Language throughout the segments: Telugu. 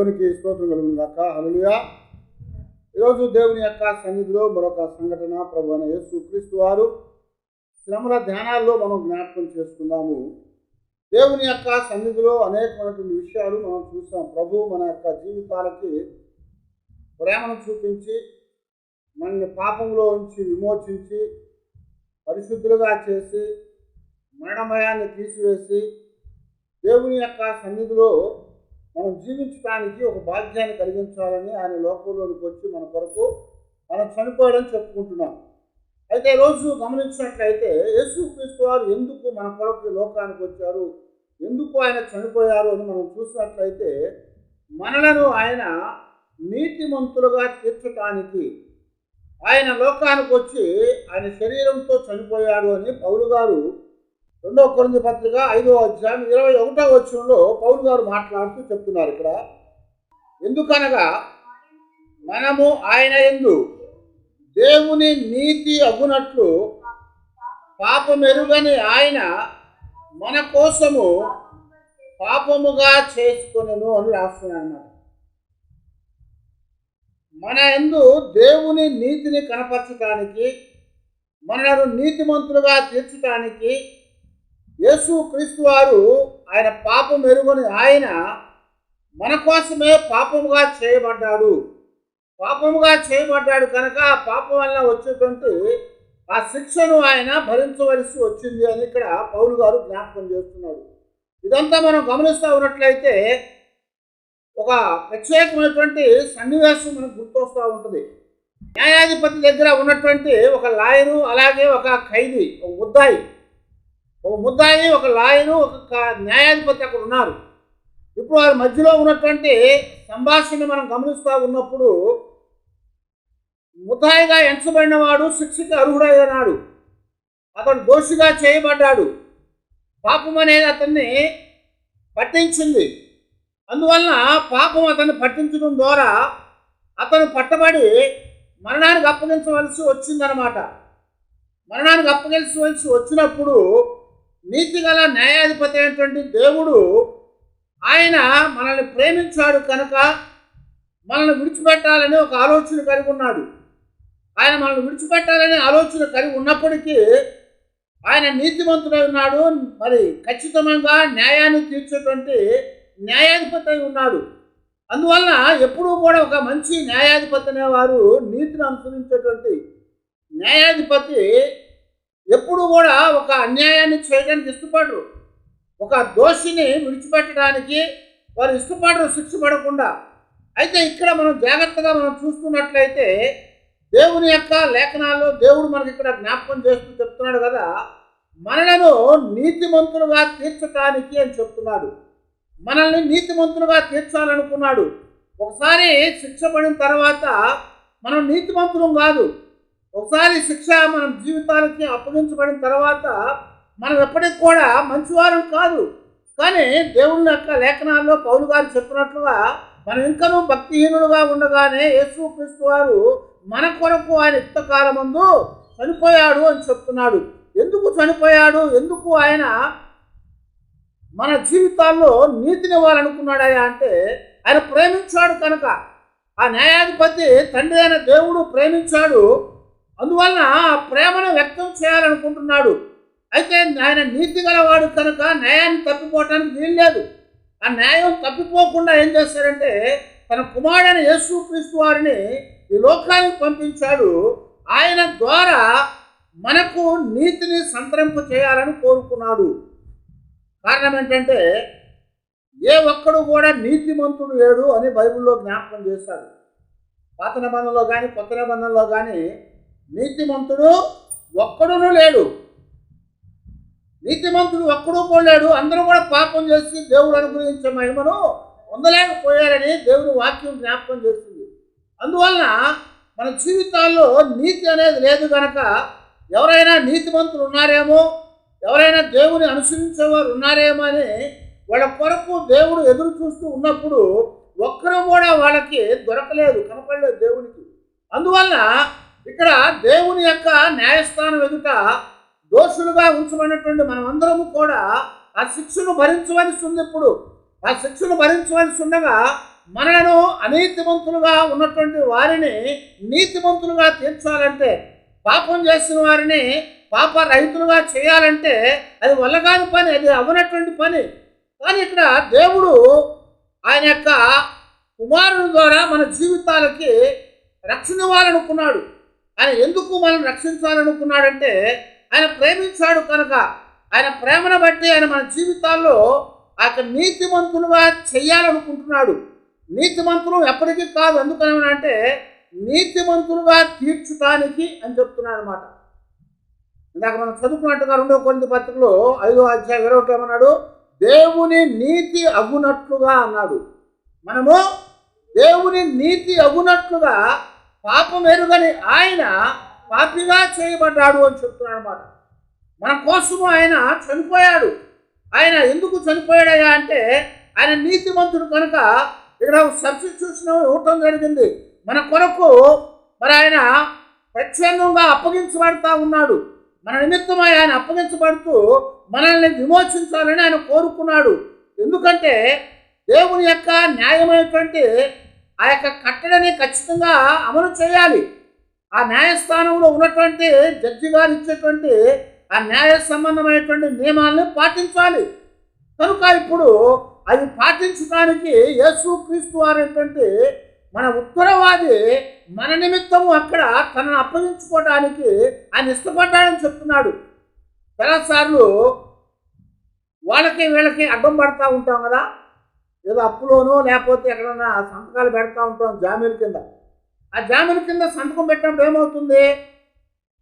దేవునికి స్తోత్రం కలుగును కాక హల్లెలూయా. ఈరోజు దేవుని యొక్క సన్నిధిలో మరొక సంఘటన ప్రభు అయిన యేసు క్రీస్తు వారు శ్రమల ధ్యానాల్లో మనం జ్ఞాపకం చేసుకుందాము. దేవుని యొక్క సన్నిధిలో అనేకమైనటువంటి విషయాలు మనం చూసాం. ప్రభు మన యొక్క జీవితాలకి ప్రేమను చూపించి మనల్ని పాపంలో ఉంచి విమోచించి పరిశుద్ధులుగా చేసి మరణమయాన్ని తీసివేసి దేవుని యొక్క సన్నిధిలో మనం జీవించడానికి ఒక భాగ్యాన్ని కలిగించాలని ఆయన లోకంలోనికి వచ్చి మన కొరకు మనం చనిపోయాడని చెప్పుకుంటున్నాం. అయితే ఈరోజు గమనించినట్లయితే యేసుక్రీస్తు వారు ఎందుకు మన కొరకు లోకానికి వచ్చారు? ఎందుకు ఆయన చనిపోయారు అని మనం చూసినట్లయితే మనలను ఆయన నీతిమంతులుగా తీర్చటానికి ఆయన లోకానికి వచ్చి ఆయన శరీరంతో చనిపోయాడు అని పౌలు గారు రెండవ కొరింది పత్రిక ఐదవ అధ్యాయం ఇరవై ఒకటవ వచ్చంలో పౌరు గారు మాట్లాడుతూ చెప్తున్నారు ఇక్కడ. ఎందుకనగా మనము ఆయన ఎందు దేవుని నీతి అగునట్లు పాపమెరుగని ఆయన మన కోసము పాపముగా చేసుకునేను అని రాస్తున్నాను అన్నమాట. మన ఎందు దేవుని నీతిని కనపరచడానికి మనను నీతిమంతులుగా తీర్చడానికి యేసు క్రీస్తు వారు ఆయన పాపం మెరుగుని ఆయన మన కోసమే పాపముగా చేయబడ్డాడు. పాపముగా చేయబడ్డాడు కనుక ఆ పాపం వల్ల వచ్చేటువంటి ఆ శిక్షను ఆయన భరించవలసి వచ్చింది అని ఇక్కడ పౌలు గారు జ్ఞాపకం చేస్తున్నాడు ఇదంతా మనం గమనిస్తూ ఉన్నట్లయితే ఒక ప్రత్యేకమైనటువంటి సన్నివేశం మనకు గుర్తొస్తూ ఉంటుంది. న్యాయాధిపతి దగ్గర ఉన్నటువంటి ఒక లాయరు అలాగే ఒక ఖైదీ ఒక ముద్దాయి ఒక ముద్దాయి ఒక లాయరు ఒక న్యాయాధిపతి అక్కడ ఉన్నారు. ఇప్పుడు వారి మధ్యలో ఉన్నటువంటి సంభాషణని మనం గమనిస్తూ ఉన్నప్పుడు ముద్దాయిగా ఎంచబడినవాడు శిక్షకి అర్హుడైనాడు అతడు దోషిగా చేయబడ్డాడు. పాపం అనేది అతన్ని పట్టించింది. అందువలన పాపం అతన్ని పట్టించడం ద్వారా అతను పట్టబడి మరణానికి అప్పగించవలసి వచ్చిందనమాట మరణానికి అప్పగించవలసి వచ్చినప్పుడు నీతిగల న్యాయాధిపతి అయినటువంటి దేవుడు ఆయన మనల్ని ప్రేమించాడు కనుక మనల్ని విడిచిపెట్టాలని ఒక ఆలోచన కలిగి ఉన్నాడు. ఆయన మనల్ని విడిచిపెట్టాలనే ఆలోచన కలిగి ఉన్నప్పటికీ ఆయన నీతిమంతుడై ఉన్నాడు. మరి ఖచ్చితంగా న్యాయాన్ని తీర్చేటువంటి న్యాయాధిపతి అయి ఉన్నాడు. అందువలన ఎప్పుడూ కూడా ఒక మంచి న్యాయాధిపతి అనేవారు నీతిని అనుసరించేటువంటి న్యాయాధిపతి ఎప్పుడు కూడా ఒక అన్యాయాన్ని చేయడానికి ఇష్టపడరు. ఒక దోషిని విడిచిపెట్టడానికి వారు ఇష్టపడరు శిక్ష పడకుండా. అయితే ఇక్కడ మనం జాగ్రత్తగా మనం చూస్తున్నట్లయితే దేవుని యొక్క లేఖనాల్లో దేవుడు మనకి ఇక్కడ జ్ఞాపకం చేస్తూ చెప్తున్నాడు కదా మనలను నీతిమంతులుగా తీర్చడానికి అని చెప్తున్నాడు. మనల్ని నీతిమంతులుగా తీర్చాలనుకున్నాడు. ఒకసారి శిక్ష పడిన తర్వాత మనం నీతిమంతులం కాదు. ఒకసారి శిక్ష మన జీవితాలకి అప్పగించబడిన తర్వాత మనం ఎప్పటికి కూడా మంచివారం కాదు. కానీ దేవుని యొక్క లేఖనాల్లో పౌలు గారు చెప్పినట్లుగా మనం ఇంకనూ భక్తిహీనులుగా ఉండగానే యేసు క్రీస్తు వారు మన కొరకు ఆయన యుక్తకాలమందు చనిపోయాడు అని చెప్తున్నాడు. ఎందుకు చనిపోయాడు? ఎందుకు ఆయన మన జీవితాల్లో నీతిని ఇవ్వాలనుకున్నాడయా అంటే ఆయన ప్రేమించాడు కనుక. ఆ న్యాయాధిపతి తండ్రి అయిన దేవుడు ప్రేమించాడు. అందువలన ఆ ప్రేమను వ్యక్తం చేయాలనుకుంటున్నాడు. అయితే ఆయన నీతి గలవాడు కనుక న్యాయాన్ని తప్పిపోవటానికి వీల్లేదు ఆ న్యాయం తప్పిపోకుండా ఏం చేస్తాడంటే తన కుమారుడైన యేసు క్రీస్తు వారిని ఈ లోకానికి పంపించాడు. ఆయన ద్వారా మనకు నీతిని సంతరింప చేయాలని కోరుకున్నాడు. కారణం ఏంటంటే ఏ ఒక్కడు కూడా నీతిమంతుడు లేడు అని బైబిల్లో జ్ఞాపకం చేశాడు. పాత నిబంధనలో కానీ కొత్త నిబంధనలో కానీ నీతిమంతుడు ఒక్కడును లేడు. నీతిమంతుడు ఒక్కడూ పోలేడు. అందరూ కూడా పాపం చేసి దేవుడు అనుగ్రహించే మహిమను పొందలేకపోయారని దేవుని వాక్యం జ్ఞాపకం చేస్తుంది. అందువలన మన జీవితాల్లో నీతి అనేది లేదు కనుక ఎవరైనా నీతిమంతులు ఉన్నారేమో ఎవరైనా దేవుని అనుసరించేవారు ఉన్నారేమో అని వాళ్ళ కొరకు దేవుడు ఎదురు చూస్తూ ఉన్నప్పుడు ఒక్కరు కూడా వాళ్ళకి దొరకలేదు కనపడలేదు దేవునికి. అందువలన ఇక్కడ దేవుని యొక్క న్యాయస్థానం ఎదుట దోషులుగా ఉంచబడినటువంటి మనమందరము కూడా ఆ శిక్షను భరించవలసి ఉంది ఇప్పుడు. ఆ శిక్షను భరించవలసి ఉండగా మనలను అనీతిమంతులుగా ఉన్నటువంటి వారిని నీతిమంతులుగా తీర్చాలంటే పాపం చేసిన వారిని పాప రహితులుగా చేయాలంటే అది వల్ల కాని పని అది అవనటువంటి పని. కానీ ఇక్కడ దేవుడు ఆయన యొక్క కుమారుని ద్వారా మన జీవితాలకి రక్షణ ఇవ్వాలనుకున్నాడు. ఆయన ఎందుకు మనం రక్షించాలనుకున్నాడంటే ఆయన ప్రేమించాడు కనుక ఆయన ప్రేమను బట్టి ఆయన మన జీవితాల్లో ఆ యొక్క నీతిమంతులుగా చెయ్యాలనుకుంటున్నాడు నీతిమంతులు ఎప్పటికీ కాదు. ఎందుకని అంటే నీతిమంతులుగా తీర్చడానికి అని చెప్తున్నాడు అనమాట ఇందాక మనం చదువుకున్నట్టుగా రెండో కొన్ని పత్రికలో ఐదో అధ్యాయం ఇరవై ఏమన్నాడు? దేవుని నీతి అగునట్లుగా అన్నాడు. మనము దేవుని నీతి అగునట్లుగా పాపం ఎరుగని ఆయన పాపిగా చేయబడ్డాడు అని చెప్తున్నాడు అనమాట మన కోసము ఆయన చనిపోయాడు. ఆయన ఎందుకు చనిపోయాడయ్యా అంటే ఆయన నీతిమంతుడు కనుక ఇక్కడ సబ్స్టిట్యూషన్ ఇవ్వటం జరిగింది. మన కొరకు మరి ఆయన ప్రత్యేకంగా అప్పగించబడతా ఉన్నాడు. మన నిమిత్తమై ఆయన అప్పగించబడుతూ మనల్ని విమోచించాలని ఆయన కోరుకున్నాడు. ఎందుకంటే దేవుని యొక్క న్యాయమైనటువంటి ఆ యొక్క కట్టడని ఖచ్చితంగా అమలు చేయాలి. ఆ న్యాయస్థానంలో ఉన్నటువంటి జడ్జి గారు ఇచ్చేటువంటి ఆ న్యాయ సంబంధమైనటువంటి నియమాలను పాటించాలి. కనుక ఇప్పుడు అది పాటించడానికి యేసు క్రీస్తు అనేటువంటి మన ఉత్తరవాది మన నిమిత్తము అక్కడ తనను అప్పగించుకోవడానికి ఆయన ఇష్టపడ్డాడని చెప్తున్నాడు. చాలాసార్లు వాళ్ళకి వీళ్ళకి అడ్డం పడతా ఉంటాం కదా? ఏదో అప్పులోనో లేకపోతే ఎక్కడన్నా సంతకాలు పెడతా ఉంటాం జామీన్ కింద. ఆ జామీన్ కింద సంతకం పెట్టినప్పుడు ఏమవుతుంది?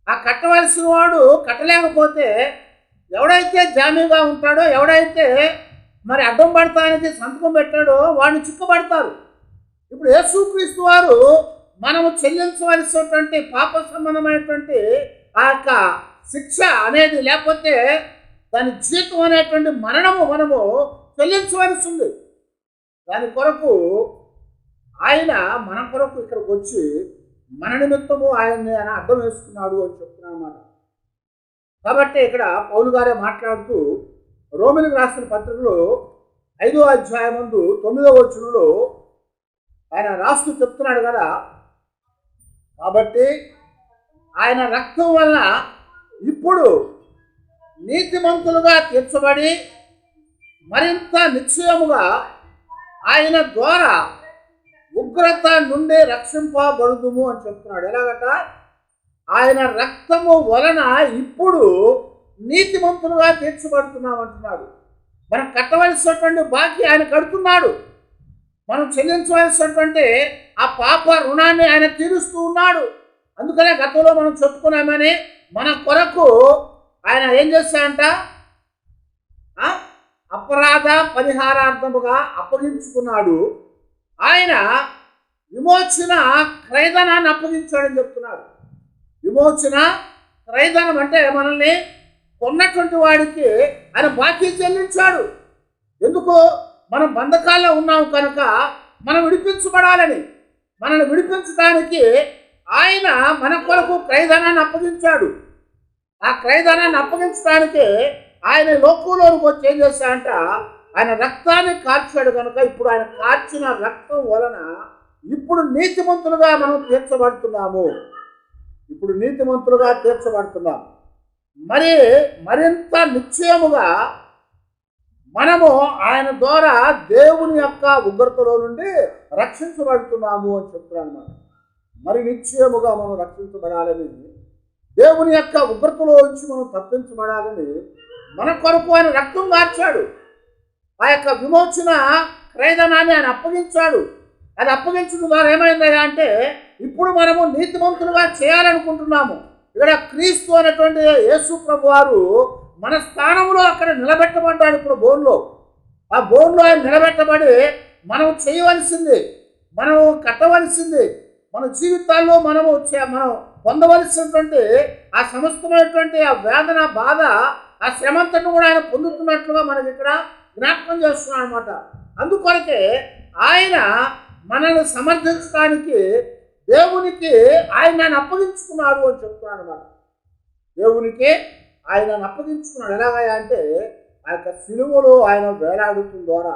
ఆ కట్టవలసిన వాడు కట్టలేకపోతే ఎవడైతే జామీగా ఉంటాడో ఎవడైతే మరి అడ్డం పడటానికి సంతకం పెట్టాడో వాడిని చిక్కబడతారు. ఇప్పుడు యేసుక్రీస్తు వారు మనము చెల్లించవలసినటువంటి పాప సంబంధమైనటువంటి ఆ యొక్క శిక్ష అనేది లేకపోతే దాని జీతం అనేటువంటి మరణము మనము చెల్లించవలసి ఉంది. దాని కొరకు ఆయన మన కొరకు ఇక్కడికి వచ్చి మన నిమిత్తము ఆయన్ని ఆయన అర్థం వేసుకున్నాడు అని చెప్తున్నాను అన్నమాట. కాబట్టి ఇక్కడ పౌలు గారే మాట్లాడుతూ రోమిలకు రాసిన పత్రికలో ఐదో అధ్యాయం ముందు తొమ్మిదో వచనంలో ఆయన రాస్తూ చెప్తున్నాడు కదా. కాబట్టి ఆయన రక్తం వల్ల ఇప్పుడు నీతిమంతులుగా తీర్చబడి మరింత నిశ్చయముగా ఆయన ద్వారా ఉగ్రత నుండి రక్షింపబడుదుము అని చెప్తున్నాడు. ఎలాగట? ఆయన రక్తము వలన ఇప్పుడు నీతిమంతులుగా తీర్చబడుతున్నాం అంటున్నాడు. మనం కట్టవలసినటువంటి బాకీ ఆయన కడుతున్నాడు. మనం చెల్లించవలసినటువంటి ఆ పాప రుణాన్ని ఆయన తీరుస్తూ ఉన్నాడు. అందుకనే గతంలో మనం చెప్పుకున్నామని మన కొరకు ఆయన ఏం చేస్తాడంట? అపరాధ పరిహారార్థముగా అప్పగించుకున్నాడు. ఆయన విమోచన క్రైదనాన్ని అప్పగించాడని చెప్తున్నాడు. విమోచన క్రైదనం అంటే మనల్ని కొన్నటువంటి వాడికి ఆయన బాకీ చెల్లించాడు. ఎందుకు మనం బంధకాల్లో ఉన్నాం కనుక మనం విడిపించబడాలని మనల్ని విడిపించడానికి ఆయన మన కొరకు క్రైదనాన్ని అప్పగించాడు. ఆ క్రైదనాన్ని అప్పగించడానికి ఆయన లోకంలోనికి వచ్చి ఏం చేశాడంట ఆయన రక్తాన్ని కార్చాడు కనుక ఇప్పుడు ఆయన కార్చిన రక్తం వలన ఇప్పుడు నీతిమంతులుగా మనం తీర్చబడుతున్నాము. ఇప్పుడు నీతిమంతులుగా తీర్చబడుతున్నాం మరి మరింత నిశ్చయముగా మనము ఆయన ద్వారా దేవుని యొక్క ఉగ్రతలో నుండి రక్షించబడుతున్నాము అని చెప్తున్నాను మనం మరి నిశ్చయముగా మనం రక్షించబడాలని దేవుని యొక్క ఉగ్రతలో నుంచి మనం తప్పించబడాలని మన కొరకు ఆయన రక్తం మార్చాడు. ఆ యొక్క విమోచన క్రైదనాన్ని ఆయన అప్పగించాడు. అది అప్పగించడం ద్వారా ఏమైందయ్యా అంటే ఇప్పుడు మనము నీతిమంతులుగా చేయాలనుకుంటున్నాము. ఇక్కడ క్రీస్తు అనేటువంటి యేసు ప్రభు వారు మన స్థానంలో అక్కడ నిలబెట్టబడ్డాడు ఇప్పుడు బోన్లో. ఆ బోన్లో ఆయన నిలబెట్టబడి మనం చేయవలసింది మనం కట్టవలసింది మన జీవితాల్లో మనము మనం పొందవలసినటువంటి ఆ సమస్తమైనటువంటి ఆ వేదన బాధ ఆ శ్రమంతను కూడా ఆయన పొందుతున్నట్లుగా మనకి ఇక్కడ జ్ఞాపకం చేస్తున్నాం అనమాట అందుకొరకే ఆయన మనల్ని సమర్థించడానికి దేవునికి ఆయన నన్ను అప్పగించుకున్నాడు అని చెప్తున్నాడు అనమాట దేవునికి ఆయన నన్ను అప్పగించుకున్నాడు. ఎలాగా అంటే ఆ యొక్క సిలువలో ఆయన వేలాడుతున్న ద్వారా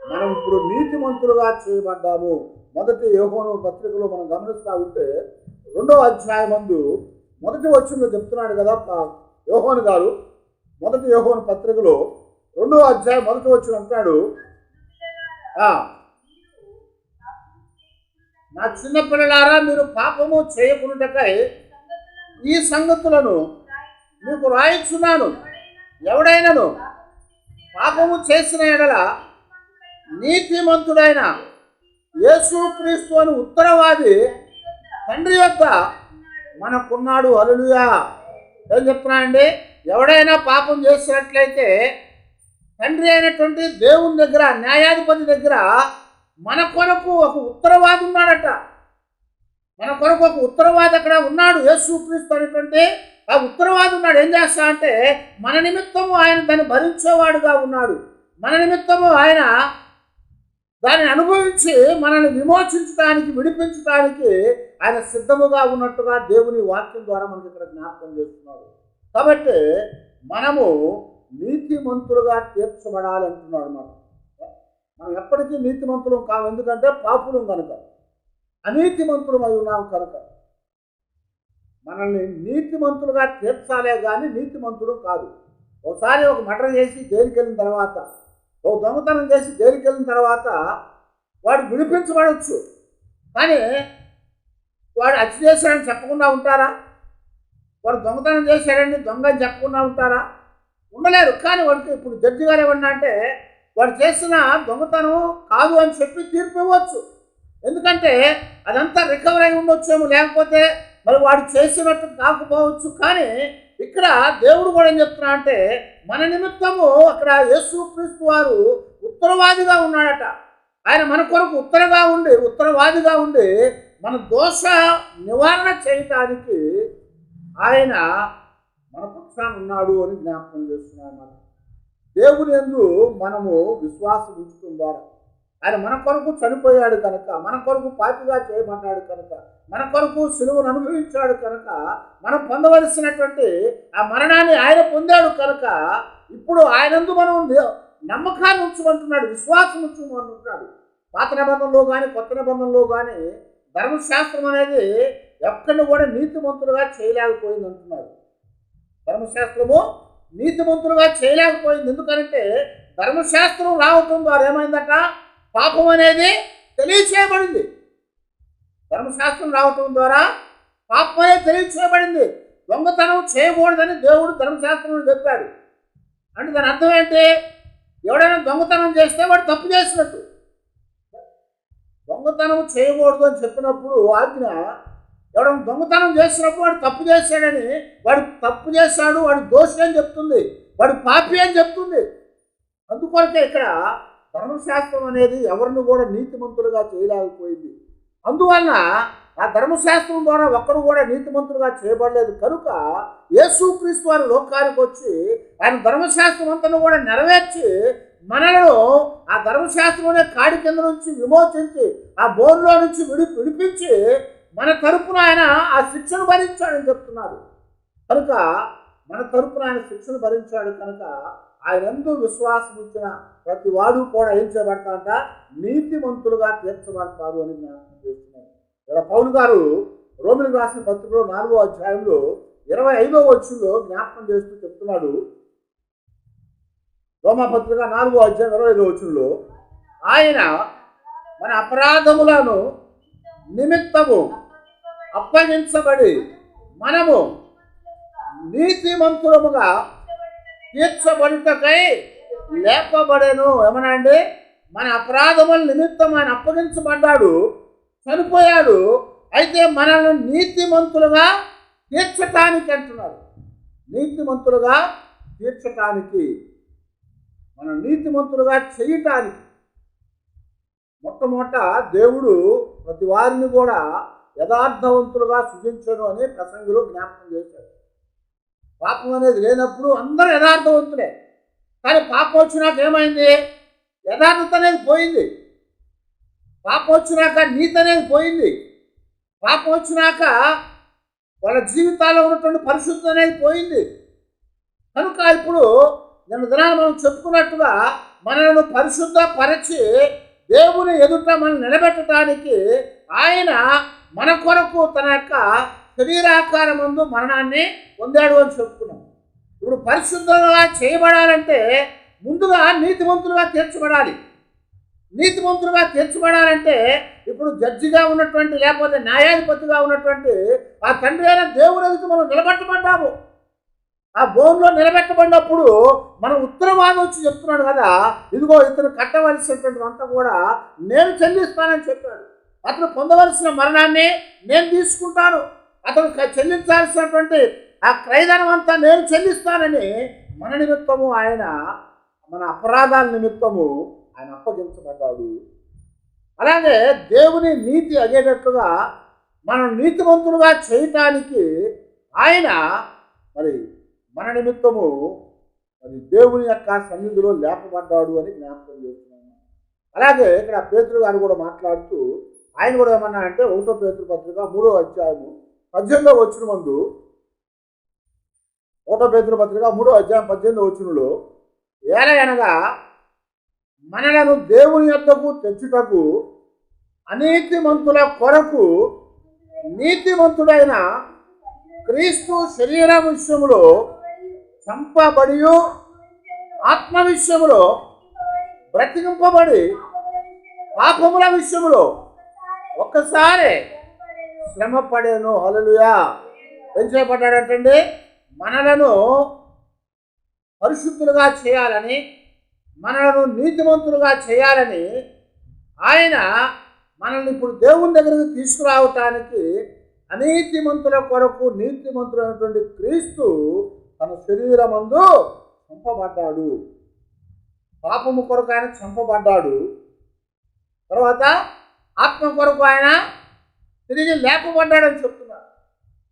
మనం ఇప్పుడు నీతిమంతులుగా చేయబడ్డాము. మొదటి యోహోను పత్రికలో మనం గమనిస్తూ ఉంటే రెండో అధ్యాయం మందు మొదటి వచ్చిందో చెప్తున్నాడు కదా ప- యోహోను గారు మొదటి యోహోను పత్రికలో రెండో అధ్యాయం మొదటి వచ్చిన అంటాడు నా చిన్నపిల్లలారా మీరు పాపము చేయకుండాకై ఈ సంగతులను మీకు రాయించున్నాను. ఎవడైనను పాపము చేసిన ఎడల నీతిమంతుడైన యేసుక్రీస్తు అని ఉత్తరవాది తండ్రి వద్ద మనకున్నాడు. అలులుయా ఏం చెప్తున్నానండి ఎవడైనా పాపం చేసినట్లయితే తండ్రి అయినటువంటి దేవుని దగ్గర న్యాయాధిపతి దగ్గర మన కొరకు ఒక ఉత్తరవాది ఉన్నాడట. మన కొరకు ఒక ఉత్తరవాది అక్కడ ఉన్నాడు. యేసుక్రీస్తు అనేటువంటి ఆ ఉత్తరవాది ఉన్నాడు. ఏం చేస్తా అంటే మన నిమిత్తము ఆయన దాన్ని భరించేవాడుగా ఉన్నాడు. మన నిమిత్తము ఆయన దాన్ని అనుభవించి మనల్ని విమోచించడానికి విడిపించడానికి ఆయన సిద్ధముగా ఉన్నట్టుగా దేవుని వాక్యం ద్వారా మనకి ఇక్కడ జ్ఞాపకం చేస్తున్నాడు. కాబట్టి మనము నీతిమంతులుగా తీర్చబడాలి అంటున్నాడు మనం. మనం ఎప్పటికీ నీతిమంతులం కావు ఎందుకంటే పాపులం కనుక అనీతిమంతులమై ఉన్నాం కనుక. మనల్ని నీతిమంతులుగా తీర్చాలే కానీ నీతిమంతుడు కాదు. ఒకసారి ఒక మర్డర్ చేసి జైలుకి వెళ్ళిన తర్వాత ఒక దొంగతనం చేసి జైలుకి వెళ్ళిన తర్వాత వాడు విడిపించబడవచ్చు కానీ వాడు హత్య చేశాడని చెప్పకుండా ఉంటారా? వాడు దొంగతనం చేశాడని దొంగ చెప్పకుండా ఉంటారా? ఉండలేరు. కానీ వాడికి ఇప్పుడు జడ్జి గారు ఏమన్నా అంటే వాడు చేసిన దొంగతనం కాదు అని చెప్పి తీర్పు ఇవ్వచ్చు. ఎందుకంటే అదంతా రికవర్ అయి ఉండొచ్చేమో లేకపోతే మరి వాడు చేసినట్టు కాకపోవచ్చు. కానీ ఇక్కడ దేవుడు కూడా ఏం చెప్తున్నా అంటే మన నిమిత్తము అక్కడ యేసుక్రీస్తు వారు ఉత్తరవాదిగా ఉన్నాడట. ఆయన మన కొరకు ఉత్తరగా ఉండి ఉత్తరవాదిగా ఉండి మన దోష నివారణ చేయటానికి ఆయన మన పక్షాన ఉన్నాడు అని జ్ఞాపకం చేస్తున్నాను మనం దేవుని ఎందు మనము విశ్వాసం ఉంచడం ద్వారా ఆయన మన కొరకు చనిపోయాడు కనుక మన కొరకు పాపిగా చేయబడ్డాడు కనుక మన కొరకు సులువును అనుభవించాడు కనుక మనం పొందవలసినటువంటి ఆ మరణాన్ని ఆయన పొందాడు కనుక ఇప్పుడు ఆయనందు మనం నమ్మకాన్ని ఉంచమంటున్నాడు విశ్వాసం ఉంచమంటున్నాడు పాత నిబంధనలో కానీ కొత్త నిబంధనలో కానీ ధర్మశాస్త్రం అనేది ఎక్కడిని కూడా నీతిమంతులుగా చేయలేకపోయింది అంటున్నాడు ధర్మశాస్త్రము నీతిమంతులుగా చేయలేకపోయింది. ఎందుకంటే ధర్మశాస్త్రం రావటం ద్వారా ఏమైందట? పాపం అనేది తెలియచేయబడింది. ధర్మశాస్త్రం రావటం ద్వారా పాపం అనేది తెలియచేయబడింది. దొంగతనం చేయకూడదని దేవుడు ధర్మశాస్త్రంలో చెప్పాడు. అంటే దాని అర్థం ఏంటి? ఎవడైనా దొంగతనం చేస్తే వాడు తప్పు చేసినట్టు. దొంగతనం చేయకూడదు అని చెప్పినప్పుడు ఆజ్ఞ ఎవడన్నా దొంగతనం చేసినప్పుడు వాడు తప్పు చేశాడని వాడు తప్పు చేశాడు వాడు దోషి అని చెప్తుంది వాడు పాపి అని చెప్తుంది. అందుకొరకే ఇక్కడ ధర్మశాస్త్రం అనేది ఎవరిని కూడా నీతిమంతులుగా చేయలేకపోయింది. అందువలన ఆ ధర్మశాస్త్రం ద్వారా ఒక్కడు కూడా నీతిమంతులుగా చేయబడలేదు. కనుక యేసుక్రీస్తు వారి లోకానికి వచ్చి ఆయన ధర్మశాస్త్రం అంతా కూడా నెరవేర్చి మనలను ఆ ధర్మశాస్త్రం అనే కాడి కింద నుంచి విమోచించి ఆ బోర్లో నుంచి విడి విడిపించి మన తరపున ఆయన ఆ శిక్షను భరించాడని చెప్తున్నారు. కనుక మన తరపున ఆయన శిక్షను భరించాడు కనుక ఆయన ఎంతో విశ్వాసం ఇచ్చిన ప్రతి వాడు కూడా ఏం చేయబడతారంట? నీతిమంతులుగా తీర్చబడతారు అని జ్ఞాపకం చేస్తున్నారు. ఇక్కడ పౌలు గారు రోమిలకు రాసిన పత్రికలో నాలుగో అధ్యాయంలో ఇరవై ఐదో వచ్చంలో జ్ఞాపకం చేస్తూ చెప్తున్నాడు. రోమపత్రిక నాలుగో అధ్యాయం ఇరవై ఐదో వచ్చంలో ఆయన మన అపరాధములను నిమిత్తము అప్పగించబడి మనము నీతిమంతులముగా తీర్చబడుటకై లేపబడేను. ఏమన్నా అండి మన అపరాధముల నిమిత్తం ఆయన అప్పగించబడ్డాడు చనిపోయాడు. అయితే మనల్ని నీతిమంతులుగా తీర్చటానికి అంటున్నాడు నీతిమంతులుగా తీర్చటానికి మనం నీతిమంతులుగా చేయటానికి. మొట్టమొదట దేవుడు ప్రతి వారిని కూడా యథార్థవంతులుగా సృజించను అని ప్రసంగిలో జ్ఞాపకం చేశాడు. పాపం అనేది లేనప్పుడు అందరూ యథార్థవంతులే. కానీ పాపం వచ్చినాక ఏమైంది? యథార్థత అనేది పోయింది. పాపం వచ్చినాక నీతి అనేది పోయింది. పాపం వచ్చినాక వాళ్ళ జీవితాల్లో ఉన్నటువంటి పరిశుద్ధి అనేది పోయింది. కనుక ఇప్పుడు నిన్న దినాన్ని మనం చెప్పుకున్నట్టుగా మనలను పరిశుద్ధ పరిచి దేవుని ఎదుట మనం నిలబెట్టడానికి ఆయన మన కొరకు తన యొక్క శరీరాకారముందు మరణాన్ని పొందాడు అని చెప్పుకున్నాం. ఇప్పుడు పరిశుద్ధంగా చేయబడాలంటే ముందుగా నీతిమంతులుగా తీర్చబడాలి. నీతిమంతులుగా తీర్చబడాలంటే ఇప్పుడు జడ్జిగా ఉన్నటువంటి లేకపోతే న్యాయాధిపతిగా ఉన్నటువంటి ఆ తండ్రి అయిన దేవుని ఎదుటి మనం నిలబెట్టబడ్డాము. ఆ భూమిలో నిలబెట్టబడినప్పుడు మనం ఉత్తరవాదం వచ్చి చెప్తున్నాడు కదా ఇదిగో ఇతను కట్టవలసినటువంటి అంతా కూడా నేను చెల్లిస్తానని చెప్పాడు. అతను పొందవలసిన మరణాన్ని నేను తీసుకుంటాను. అతను చెల్లించాల్సినటువంటి ఆ క్రైదనం అంతా నేను చెల్లిస్తానని మన నిమిత్తము ఆయన మన అపరాధాల నిమిత్తము ఆయన అప్పగించబడ్డాడు. అలాగే దేవుని నీతి అగేటట్లుగా మనం నీతివంతులుగా చేయటానికి ఆయన మరి మన నిమిత్తము మరి దేవుని యొక్క సన్నిధిలో లేపబడ్డాడు అని జ్ఞాపకం చేస్తున్నాను. అలాగే ఇక్కడ పేతులు గారు కూడా మాట్లాడుతూ ఆయన కూడా ఏమన్నా అంటే ఒకటో పేతురు పత్రిక మూడో అధ్యాయము పద్దెనిమిదో వచ్చిన ముందు ఒకటో పేతురు పత్రిక మూడో అధ్యాయం పద్దెనిమిదో వచ్చినలో ఏలయనగా మనలను దేవుని యొక్కకు తెచ్చుటకు అనీతిమంతుల కొరకు నీతిమంతుడైన క్రీస్తు శరీర విషయములో చంపబడి ఆత్మ విషయములో బ్రతికింపబడి పాపముల విషయములో ఒక్కసారి శ్రమ పడేను హలలుయా ఏం మనలను పరిశుద్ధులుగా చేయాలని మనలను నీతిమంతులుగా చేయాలని ఆయన మనల్ని ఇప్పుడు దేవుని దగ్గరికి తీసుకురావటానికి అనీతిమంతుల కొరకు నీతిమంతులైనటువంటి క్రీస్తు తన శరీరమందు చంపబడ్డాడు. పాపము కొరకు ఆయన చంపబడ్డాడు. తర్వాత ఆత్మ కొరకు ఆయన తిరిగి లేపబడ్డాడని చెప్తున్నారు.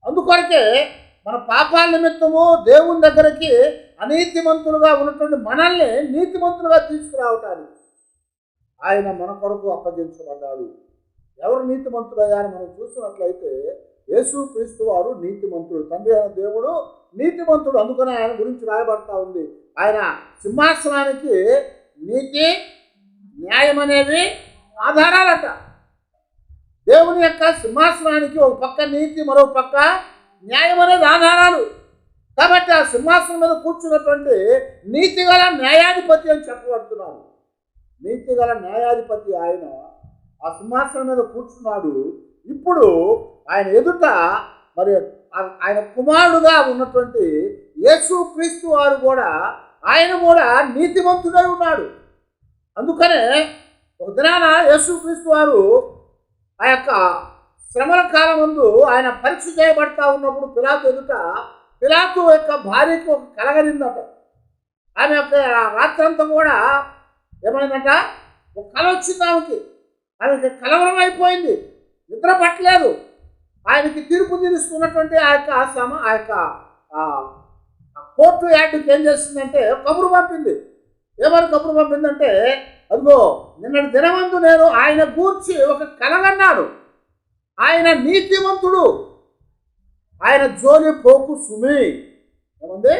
అందుకొరకే మన పాపాల నిమిత్తము దేవుని దగ్గరికి అనీతిమంతులుగా ఉన్నటువంటి మనల్ని నీతిమంతులుగా తీసుకురావటానికి ఆయన మన కొరకు అప్పగించబడ్డాడు. ఎవరు నీతిమంతుడయ్యారని మనం చూసినట్లయితే యేసు క్రీస్తు వారు నీతిమంతుడు. తండ్రి అయిన దేవుడు నీతిమంతుడు. అందుకని ఆయన గురించి రాయబడతా ఉంది. ఆయన సింహాసనానికి నీతి న్యాయం అనేవి ఆధారాలట. దేవుని యొక్క సింహాసనానికి ఒక పక్క నీతి మరో పక్క న్యాయం అనేది ఆధారాలు. కాబట్టి ఆ సింహాసనం మీద కూర్చున్నటువంటి నీతి గల న్యాయాధిపతి అని చెప్పబడుతున్నాడు. నీతి గల న్యాయాధిపతి ఆయన ఆ సింహాసనం మీద కూర్చున్నాడు. ఇప్పుడు ఆయన ఎదుట మరి ఆయన కుమారుడుగా ఉన్నటువంటి యేసు క్రీస్తు వారు కూడా ఆయన కూడా నీతిమంతుడై ఉన్నాడు. అందుకనే ఒక దినాన యేసు క్రీస్తు వారు ఆ యొక్క శ్రమల కాలం ముందు ఆయన పరీక్ష చేయబడతా ఉన్నప్పుడు పిలాతు ఎదుట పిలాతు యొక్క భార్యకు ఒక కలగలిందట ఆమె యొక్క రాత్రంతా కూడా ఏమైందట? ఒక కల వచ్చింది ఆమెకి. ఆమెకి కలవరం అయిపోయింది. నిద్ర పట్టలేదు. ఆయనకి తీర్పు తీరుస్తున్నటువంటి ఆ యొక్క ఆశ్రమ ఆ యొక్క కోర్టు యాడ్కి ఏం చేస్తుందంటే కబురు పంపింది. ఏమని కబురు పంపిందంటే అదిగో నిన్నటి దినమందు నేను ఆయన గూర్చి ఒక కలగన్నాడు ఆయన నీతివంతుడు ఆయన జోలి పోకు సుమి. ఏముంది?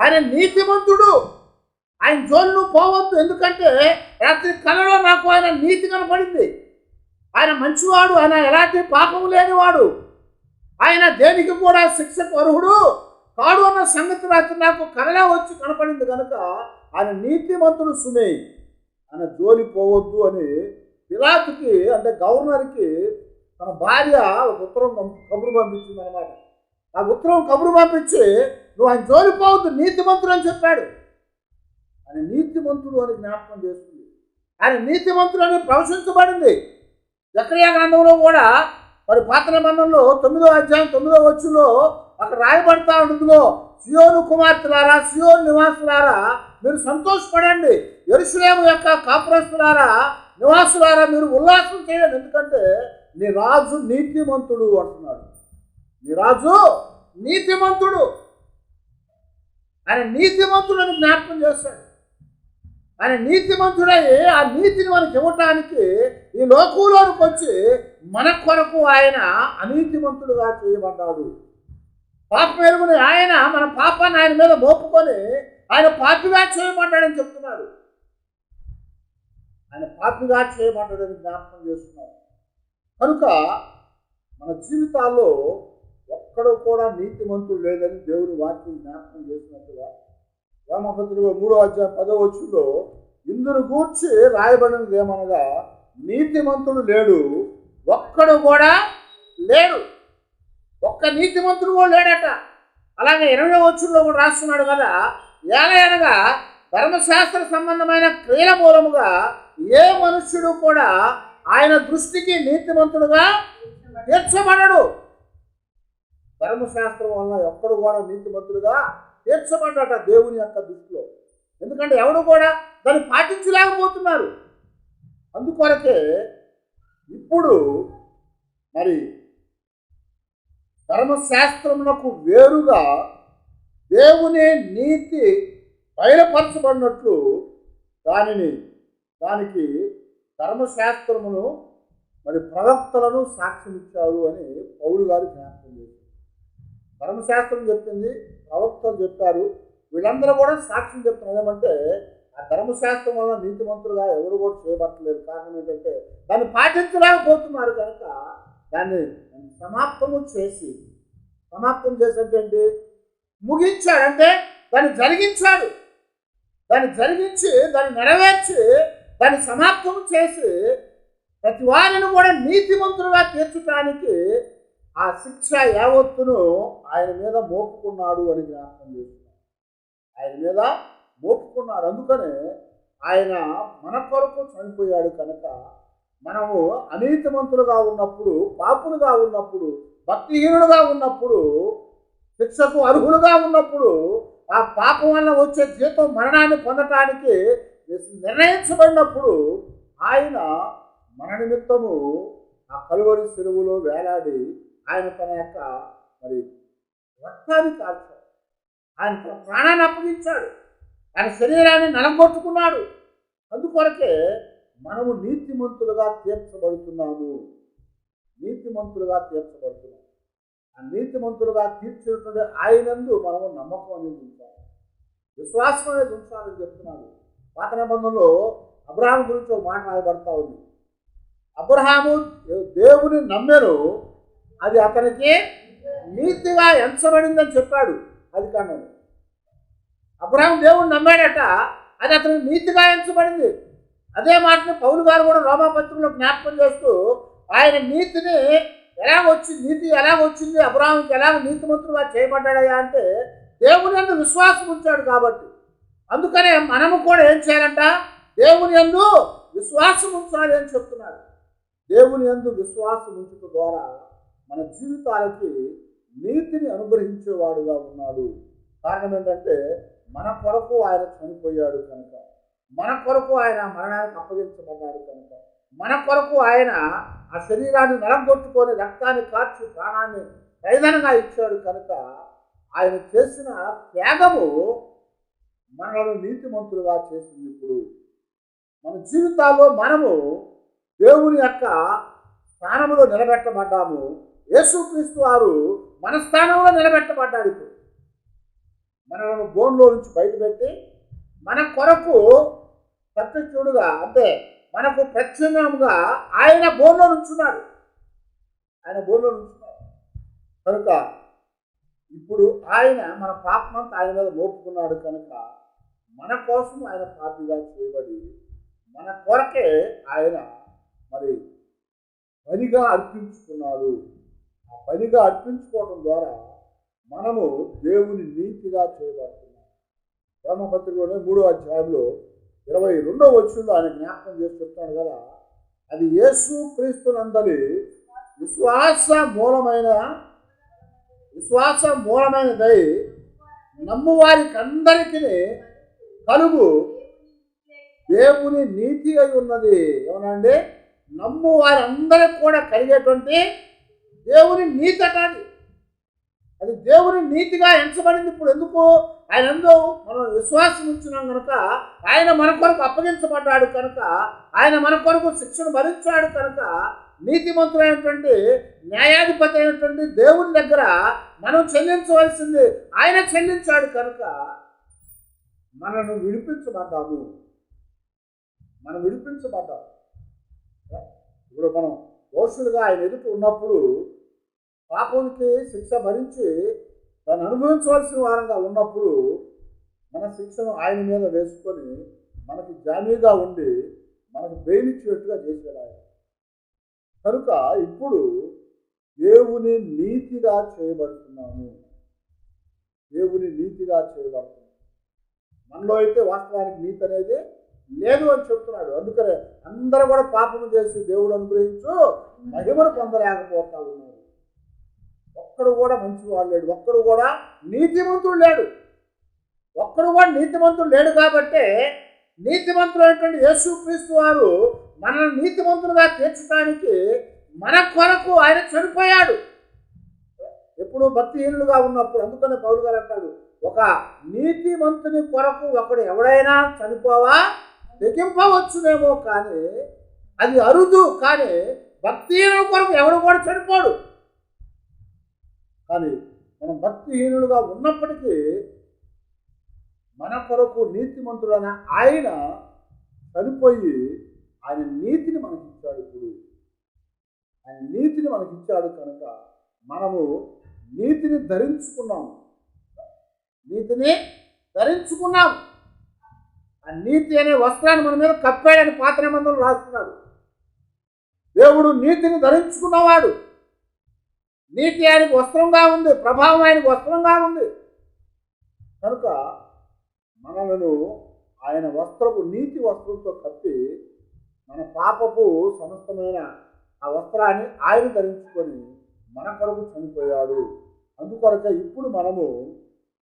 ఆయన నీతిమంతుడు. ఆయన జోలు పోవద్దు ఎందుకంటే రాత్రి కలలో నాకు ఆయన నీతి కనపడింది. ఆయన మంచివాడు ఆయన ఎలాంటి పాపం లేనివాడు. ఆయన దేనికి కూడా శిక్షకు అర్హుడు. కాడు అన్న సంగతి రాత్రి నాకు కలలో వచ్చి కనపడింది కనుక ఆయన నీతిమంతుడు సుమి. ఆయన జోలి పోవద్దు అని పిలాతుకి అంటే గవర్నర్కి తన భార్య ఒక ఉత్తరం కబురు పంపించింది అనమాట ఆ ఉత్తరం కబురు పంపించి నువ్వు ఆయన జోలి పోవద్దు నీతిమంతుడు అని చెప్పాడు. ఆయన నీతిమంతుడు అని జ్ఞాపకం చేస్తుంది. ఆయన నీతిమంతుడు అని ప్రవశించబడింది జక్రియా గ్రంథంలో కూడా మరి పాత నిబంధనలో తొమ్మిదో అధ్యాయం తొమ్మిదో వచ్చులో అక్కడ రాయబడతా ఉంటుందో సియోను కుమార్తెలారా సియోను నివాసులారా మీరు సంతోషపడండి. ఎరుసలేము యొక్క కాపురస్తులారా నివాసులారా మీరు ఉల్లాసం చేయండి ఎందుకంటే నీ రాజు నీతిమంతుడు అంటున్నాడు. నీ రాజు నీతిమంతుడు. ఆయన నీతిమంతుడు అని జ్ఞాపకం చేస్తాడు ఆయన నీతిమంతుడై ఆ నీతిని మనకి ఇవ్వటానికి ఈ లోకంలోనికి వచ్చి మన కొరకు ఆయన అనీతిమంతుడుగా చేయబడ్డాడు. పాపం ఎరుగుని ఆయన మన పాపాన్ని ఆయన మీద మోపుకొని ఆయన పాపిగా చేయమంటాడని చెప్తున్నాడు. ఆయన పాపిగా చేయమంటాడని జ్ఞాపకం చేస్తున్నాడు. కనుక మన జీవితాల్లో ఒక్కడు కూడా నీతిమంతుడు లేదని దేవుని వాక్యం జ్ఞాపకం చేసినట్టుగా రామభద్రుడు మూడో అధ్యాయం పదో వచ్చులో ఇందును గూర్చి రాయబడినది ఏమనగా నీతిమంతుడు లేడు ఒక్కడు కూడా లేడు. ఒక్క నీతిమంతుడు కూడా లేడట. అలాగే ఇరవై వచ్చుల్లో కూడా రాస్తున్నాడు కదా ఏలయనగా ధర్మశాస్త్ర సంబంధమైన క్రియల మూలముగా ఏ మనుష్యుడు కూడా ఆయన దృష్టికి నీతిమంతుడుగా తీర్చబడడు. ధర్మశాస్త్రం వల్ల ఎక్కడు కూడా నీతిమంతుడుగా తీర్చబడ్డట దేవుని యొక్క దృష్టిలో. ఎందుకంటే ఎవడు కూడా దాన్ని పాటించలేకపోతున్నారు. అందుకొరకే ఇప్పుడు మరి ధర్మశాస్త్రమునకు వేరుగా దేవుని నీతి బయలుపరచబడినట్లు దానిని దానికి ధర్మశాస్త్రమును మరి ప్రవక్తలను సాక్ష్యం ఇచ్చారు అని పౌరు గారు జ్ఞాపకం చేశారు. ధర్మశాస్త్రం చెప్పింది ప్రవక్తలు చెప్పారు. వీళ్ళందరూ కూడా సాక్ష్యం చెప్తున్నారు. ఏమంటే ఆ ధర్మశాస్త్రం వల్ల నీతిమంతులుగా ఎవరు కూడా చేయబట్టలేదు. కారణం ఏంటంటే దాన్ని పాటించలేకపోతున్నారు కనుక దాన్ని సమాప్తము చేసి సమాప్తం చేసేటంటే ముగించాడు అంటే దాన్ని జరిగించాడు. దాన్ని జరిగించి దాన్ని నెరవేర్చి దాన్ని సమాప్తం చేసి ప్రతి వారిని కూడా నీతిమంతులుగా తీర్చడానికి ఆ శిక్ష యావత్తును ఆయన మీద మోపుకున్నాడు అని జ్ఞాపకం చేస్తున్నాడు. ఆయన మీద మోపుకున్నాడు. అందుకనే ఆయన మన కొరకు చనిపోయాడు కనుక మనము అనీతిమంతులుగా ఉన్నప్పుడు పాపులుగా ఉన్నప్పుడు భక్తిహీనులుగా ఉన్నప్పుడు శిక్షకు అర్హులుగా ఉన్నప్పుడు ఆ పాపం వల్ల వచ్చే జీతం మరణాన్ని పొందటానికి నిర్ణయించబడినప్పుడు ఆయన మన నిమిత్తము ఆ కలువరి చెరువులో వేలాడి ఆయన తన యొక్క మరి రక్తాన్ని కాల్చాడు. ఆయన తన ప్రాణాన్ని అప్పగించాడు. ఆయన శరీరాన్ని నలగొట్టుకున్నాడు. అందుకొరకే మనము నీతిమంతులుగా తీర్చబడుతున్నాము. నీతిమంతులుగా తీర్చబడుతున్నాము. నీతిమంతులుగా తీర్చినటువంటి ఆయనందు మనము నమ్మకం అనేది ఉంచాలి. విశ్వాసం అనేది ఉంచాలని చెప్తున్నాడు. పాత నిబంధనలో అబ్రహాం గురించి ఒక మాట రాయబడతా ఉంది. అబ్రహాము దేవుని నమ్మెను అది అతనికి నీతిగా ఎంచబడిందని చెప్పాడు అది కాండం అబ్రహాం దేవుని నమ్మాడట అది అతనికి నీతిగా ఎంచబడింది. అదే మాటని పౌలు గారు కూడా రోమాపత్రికలో జ్ఞాపకం చేస్తూ ఆయన నీతిని ఎలా వచ్చింది? నీతి ఎలా వచ్చింది? అబ్రాహాంకి ఎలాగ నీతిమంతుడుగా చేయబడ్డాడయ్యా అంటే దేవుని ఎందు విశ్వాసం ఉంచాడు కాబట్టి. అందుకనే మనము కూడా ఏం చేయాలంట? దేవుని యందు విశ్వాసం ఉంచాలి అని చెప్తున్నాడు దేవుని యందు విశ్వాసం ఉంచుట ద్వారా మన జీవితాలకి నీతిని అనుగ్రహించేవాడుగా ఉన్నాడు. కారణం ఏంటంటే మన కొరకు ఆయన చనిపోయాడు కనుక. మన కొరకు ఆయన మరణానికి అప్పగించబడ్డాడు కనుక. మన కొరకు ఆయన ఆ శరీరాన్ని నలగొట్టుకొని రక్తాన్ని కార్చి ప్రాణాన్ని ఖైదనంగా ఇచ్చాడు కనుక ఆయన చేసిన త్యాగము మనలను నీతిమంతులుగా చేసింది ఇప్పుడు. మన జీవితాల్లో మనము దేవుని యొక్క స్థానంలో నిలబెట్టబడ్డాము. యేసుక్రీస్తు వారు మన స్థానంలో నిలబెట్టబడ్డాడు ఇప్పుడు. మనలను బోన్లో నుంచి బయటపెట్టి మన కొరకు ప్రత్యక్షుడుగా అంటే మనకు ప్రత్యక్షంగా ఆయన బోన్లో నుంచున్నాడు. ఆయన బోన్లో నుంచున్నాడు. కనుక ఇప్పుడు ఆయన మన పాపమంతా ఆయన మీద మోపుకున్నాడు కనుక మన కోసం ఆయన పాపిగా చేయబడి మన కొరకే ఆయన మరి బలిగా అర్పించుకున్నాడు. ఆ బలిగా అర్పించుకోవడం ద్వారా మనము దేవుని నీతిగా చేయబడుతున్నాం. బ్రహ్మపత్రికలోనే మూడో అధ్యాయంలో ఇరవై రెండో వచ్చిందో ఆయన జ్ఞాపకం చేసి చెప్తాడు కదా అది యేసు క్రీస్తునందలి విశ్వాస మూలమైన విశ్వాస మూలమైనదై నమ్ము వారికి అందరికీ కలుగు. దేవుని నీతి అయి ఉన్నది. ఏమనండి? నమ్ము వారందరికి కూడా కలిగేటువంటి దేవుని నీతి అంటే అది దేవుని నీతిగా ఎంచబడింది ఇప్పుడు ఎందుకు? ఆయన ఎందు మనం విశ్వాసం ఉంచున్నాం కనుక ఆయన మన కొరకు అప్పగించబడ్డాడు కనుక ఆయన మన కొరకు శిక్షణ భరించాడు కనుక నీతిమంతులైనటువంటి న్యాయాధిపతి అయినటువంటి దేవుని దగ్గర మనం చెల్లించవలసింది ఆయన చెల్లించాడు కనుక మనను విడిపించబడ్డాము. మనం విడిపించబడ్డాము. ఇప్పుడు మనం దోషులుగా ఆయన ఎదుటి ఉన్నప్పుడు పాపానికి శిక్ష భరించి దాన్ని అనుభవించవలసిన వారంగా ఉన్నప్పుడు మన శిక్షను ఆయన మీద వేసుకొని మనకి జామీగా ఉండి మనకు బెయిల్ ఇచ్చేట్టుగా చేశాడు ఆయన. కనుక ఇప్పుడు దేవుని నీతిగా చేయబడుతున్నాము. దేవుని నీతిగా చేయబడుతున్నాము. మనలో అయితే వాస్తవానికి నీతి అనేది లేదు అని చెప్తున్నాడు. అందుకనే అందరూ కూడా పాపము చేసి దేవుడు అనుగ్రహించు మహిమను పొందలేకపోతా ఉన్నారు. ఒక్కడు కూడా మంచివాడు లేడు. ఒక్కడు కూడా నీతిమంతుడు లేడు. ఒక్కడు కూడా నీతిమంతుడు లేడు కాబట్టే నీతిమంతుడు అయినటువంటి యేసుక్రీస్తు వారు మనల్ని నీతిమంతులుగా తీర్చడానికి మన కొరకు ఆయన చనిపోయాడు. ఎప్పుడు భక్తిహీనులుగా ఉన్నప్పుడు అందుకనే పౌరు గారు అంటాడు ఒక నీతిమంతుని కొరకు ఒకడు ఎవడైనా చనిపోవా? తెగింపవచ్చునేమో కానీ అది అరుదు. కానీ భక్తిహీనుల కొరకు ఎవడు కూడా చనిపోడు. కానీ మనం భక్తిహీనులుగా ఉన్నప్పటికీ మన కొరకు నీతిమంతుడైన ఆయన చనిపోయి ఆయన నీతిని మనకి ఇచ్చాడు ఇప్పుడు. ఆయన నీతిని మనకి ఇచ్చాడు కనుక మనము నీతిని ధరించుకున్నాము. నీతిని ధరించుకున్నాము. ఆ నీతి అనే వస్త్రాన్ని మన మీద కప్పాడని పాత్ర మందులు రాస్తున్నాడు. దేవుడు నీతిని ధరించుకున్నవాడు. నీతి ఆయనకు వస్త్రంగా ఉంది ప్రభావం ఆయనకు వస్త్రంగా ఉంది. కనుక మనలను ఆయన వస్త్రపు నీతి వస్త్రంతో కప్పి మన పాపపు సమస్తమైన ఆ వస్త్రాన్ని ఆయన ధరించుకొని మన కొరకు చనిపోయాడు. అందుకొరక ఇప్పుడు మనము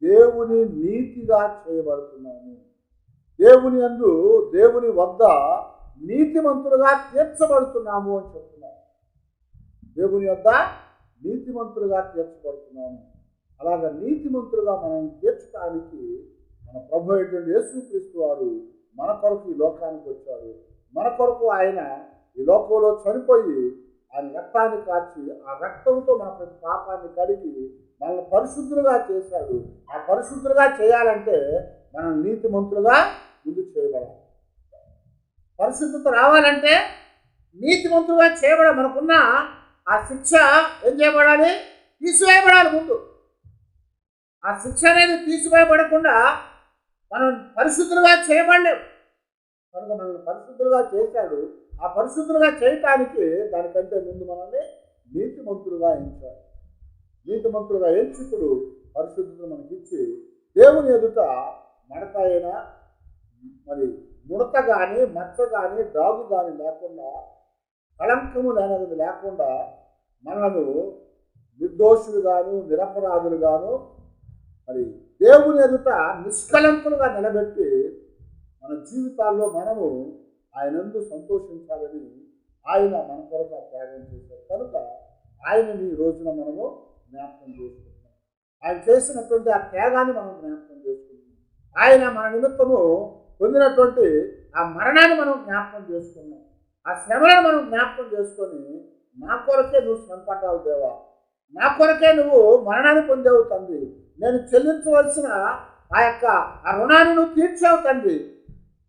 దేవుని నీతిగా చేయబడుతున్నాము. దేవుని అందు దేవుని వద్ద నీతిమంతులుగా తీర్చబడుతున్నాము అని చెప్తున్నాము దేవుని వద్ద నీతిమంతులుగా తీర్చబడుతున్నాము. అలాగ నీతిమంతులుగా మనం తీర్చడానికి మన ప్రభు అయినటువంటి యేసుక్రీస్తు వారు మన కొరకు ఈ లోకానికి వచ్చాడు మన కొరకు ఆయన ఈ లోకంలో చనిపోయి ఆయన రక్తాన్ని కాచి ఆ రక్తంతో మన ప్రతి పాపాన్ని కడిగి మనల్ని పరిశుద్ధులుగా చేశాడు. ఆ పరిశుద్ధులుగా చేయాలంటే మనం నీతిమంతులుగా ముందు చేయబడాలి. పరిశుద్ధత రావాలంటే నీతిమంతులుగా చేయబడ మనకున్న ఆ శిక్ష ఏం చేయబడాలి? తీసివేయబడాలి ముందు. ఆ శిక్ష అనేది తీసివేయబడకుండా మనం పరిశుద్ధులుగా చేయబడలేము కనుక మనల్ని పరిశుద్ధులుగా చేశాడు. ఆ పరిశుద్ధులుగా చేయటానికి దానికంటే ముందు మనల్ని నీతిమంతులుగా నీతి నీతిమంతులుగా ఎంచుకుడు పరిశుద్ధతను మనకిచ్చి దేవుని ఎదుట మడత అయినా మరి ముడత కానీ మచ్చ కానీ డాగు కానీ లేకుండా కళంకము లేనది లేకుండా మనను నిర్దోషులుగాను నిరపరాధులుగాను మరి దేవుని ఎదుట నిష్కలంకులుగా నిలబెట్టి మన జీవితాల్లో మనము ఆయనందు సంతోషించాలని ఆయన మన కొరకు త్యాగం చేశారు. కనుక ఆయనని ఈ రోజున మనము జ్ఞాపకం చేసుకుంటాం. ఆయన చేసినటువంటి ఆ త్యాగాన్ని మనం జ్ఞాపకం చేసుకుంటాం. ఆయన మన నిమిత్తము పొందినటువంటి ఆ మరణాన్ని మనం జ్ఞాపకం చేసుకున్నాం. ఆ శ్రమలను మనం జ్ఞాపకం చేసుకొని నా కొరకే నువ్వు శ్రమ పడ్డావు దేవా. నా కొరకే నువ్వు మరణాన్ని పొందావు తండ్రి. నేను చెల్లించవలసిన ఆ యొక్క ఆ రుణాన్ని నువ్వు తీర్చావు తండ్రి.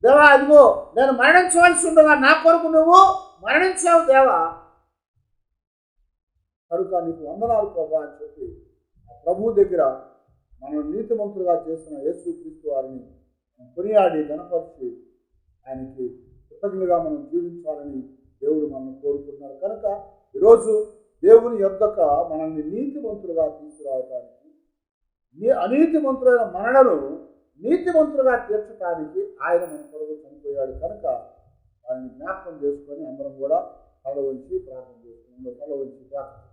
దేవా అదిగో నేను మరణించవలసి ఉండగా నా కొరకు నువ్వు మరణించావు దేవా. కనుక నీకు వందనాలు ప్రభా అని చెప్పి ఆ ప్రభు దగ్గర మనం నీతిమంతులుగా చేసిన యేసు క్రీస్తు వారిని కొనియాడి గణపరిచి ఆయనకి కృతజ్ఞులుగా మనం జీవించాలని దేవుడు మనం కోరుకుంటున్నాడు కనుక ఈరోజు దేవుని యొద్దక మనల్ని నీతిమంతులుగా తీసుకురావటానికి నీ అనీతిమంతులైన మనలను నీతిమంతులుగా తీర్చడానికి ఆయన మన కొరకు చనిపోయాడు. కనుక దాన్ని జ్ఞాపకం చేసుకొని అందరం కూడా తల వంచి ప్రార్థన చేసుకుందాం. తల వంచి ప్రార్థన